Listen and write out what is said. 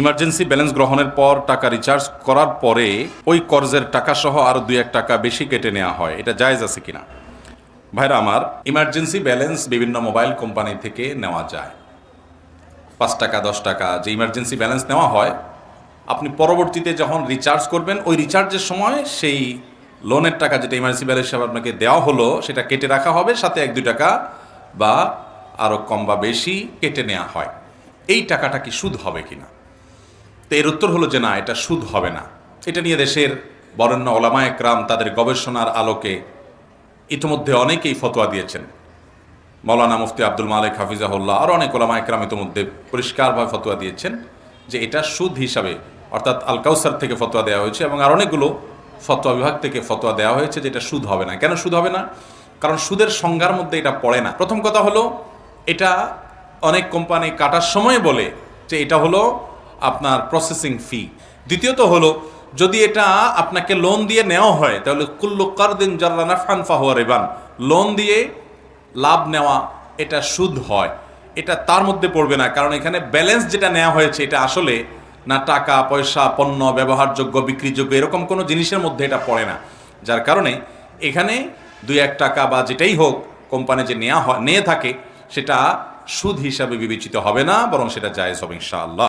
Emergency balance গ্রহণের পর টাকা রিচার্জ করার পরে ওই কর্জের টাকা সহ আরও দুই এক টাকা বেশি কেটে নেওয়া হয়। এটা জায়েজ আছে কিনা? ভাইরা আমার, ইমার্জেন্সি ব্যালেন্স বিভিন্ন মোবাইল কোম্পানি থেকে নেওয়া যায়। পাঁচ টাকা, দশ টাকা, যে ইমার্জেন্সি ব্যালেন্স নেওয়া হয়, আপনি পরবর্তীতে যখন রিচার্জ করবেন, ওই রিচার্জের সময় সেই লোনের টাকা যেটা ইমার্জেন্সি ব্যালেন্স হিসাবে আপনাকে দেওয়া হলো, সেটা কেটে রাখা হবে, সাথে এক, দুই টাকা বা আরও কম বা বেশি কেটে নেওয়া হয়। এই টাকাটা কি সুদ হবে কিনা? তো এর উত্তর হলো যে না, এটা সুদ হবে না। এটা নিয়ে দেশের বরেণ্য ওলামা একরাম তাদের গবেষণার আলোকে ইতিমধ্যে অনেকেই ফতোয়া দিয়েছেন। মৌলানা মুফতি আব্দুল মালিক হাফিজাহুল্লাহ আরও অনেক ওলামা একরাম ইতিমধ্যে পরিষ্কারভাবে ফতোয়া দিয়েছেন যে এটা সুদ হিসাবে, অর্থাৎ আল কাউসার থেকে ফতোয়া দেওয়া হয়েছে এবং আর অনেকগুলো ফতোয়া বিভাগ থেকে ফতোয়া দেওয়া হয়েছে যে এটা সুদ হবে না। কেন সুদ হবে না? কারণ সুদের সংজ্ঞার মধ্যে এটা পড়ে না। প্রথম কথা হলো, এটা অনেক কোম্পানি কাটার সময় বলে যে এটা হলো আপনার প্রসেসিং ফি দ্বিতীয়ত হলো, যদি এটা আপনাকে লোন দিয়ে নেওয়া হয়, তাহলে কুল্লু কারদিন জার্রানা ফান ফাহুয়া রেবান। লোন দিয়ে লাভ নেওয়া এটা সুদ হয়। এটা তার মধ্যে পড়বে না, কারণ এখানে ব্যালেন্স যেটা নেওয়া হয়েছে, এটা আসলে না টাকা, পয়সা, পণ্য, ব্যবহারযোগ্য, বিক্রিযোগ্য, এরকম কোনো জিনিসের মধ্যে এটা পড়ে না। যার কারণে এখানে দুই এক টাকা বা যেটাই হোক কোম্পানি যে নেওয়া হয়, নিয়ে থাকে, সেটা সুদ হিসাবে বিবেচিত হবে না, বরং সেটা জায়েজ হবে, ইনশাআল্লাহ।